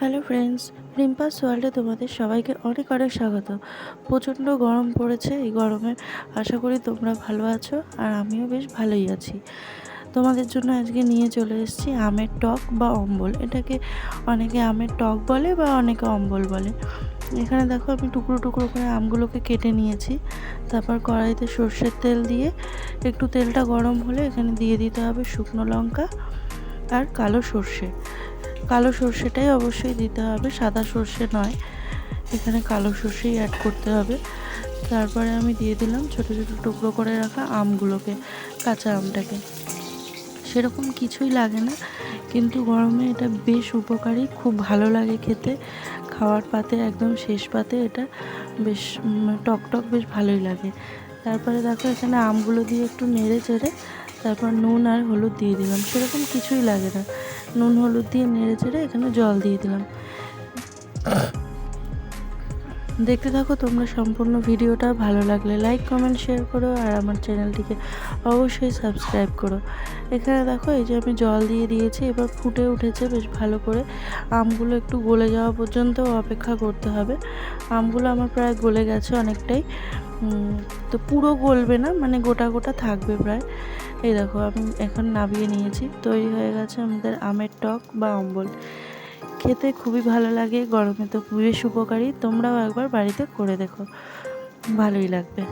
Hello friends রিম্পাস ওয়ার্ল্ডে তোমাদের সবাইকে অনেক অনেক স্বাগত। প্রচণ্ড গরম পড়েছে এই গরমে। আশা করি তোমরা ভালো আছো আর আমিও বেশ ভালোই আছি। তোমাদের জন্য আজকে নিয়ে চলে এসেছি আমের টক বা অম্বল। এটাকে অনেকে আমের টক বলে বা অনেকে অম্বল বলে। এখানে দেখো আমি টুকরো টুকরো করে আমগুলোকে কেটে নিয়েছি। তারপর কড়াইতে সর্ষের তেল দিয়ে একটু তেলটা গরম হলে এখানে দিয়ে দিতে হবে শুকনো লঙ্কা আর কালো সর্ষে। কালো সর্ষেটাই অবশ্যই দিতে হবে সাদা সর্ষে নয়। এখানে কালো সর্ষেই অ্যাড করতে হবে। তারপরে আমি দিয়ে দিলাম ছোট ছোট টুকরো করে রাখা আমগুলোকে কাঁচা আমটাকে। সেরকম কিছুই লাগে না কিন্তু গরমে এটা বেশ উপকারী খুব ভালো লাগে খেতে। খাওয়ার পাতে একদম শেষ পাতে এটা বেশ উম, টক টক বেশ ভালোই লাগে। তারপরে দেখো এখানে আমগুলো দিয়ে একটু নেড়ে চেড়ে তারপর নুন আর হলুদ দিয়ে দিলাম। সেরকম কিছুই লাগে না। নুন, হলুদ দিয়ে নেড়ে চেড়ে এখানে জল দিয়ে দিলাম। দেখতে থাকো, তোমরা সম্পূর্ণ ভিডিওটা। ভালো লাগলে লাইক কমেন্ট শেয়ার করো, আর আমার চ্যানেলটিকে অবশ্যই সাবস্ক্রাইব করো। এখানে দেখো, এই যে আমি জল দিয়ে দিয়েছি, এবার ফুটে উঠেছে বেশ ভালো করে। আমগুলো একটু গলে যাওয়া পর্যন্ত অপেক্ষা করতে হবে। আমগুলো আমার প্রায় গলে গেছে অনেকটাই। তো পুরো গলবে না মানে গোটা গোটা থাকবে প্রায়। এই দেখো, আমি এখন নামিয়ে নিয়েছি, তৈরি হয়ে গেছে আমাদের আমের টক বা অম্বল। খেতে খুবই ভালো লাগে, গরমে তো বেশ উপকারী তোমরাও একবার বাড়িতে করে দেখো, ভালোই লাগবে।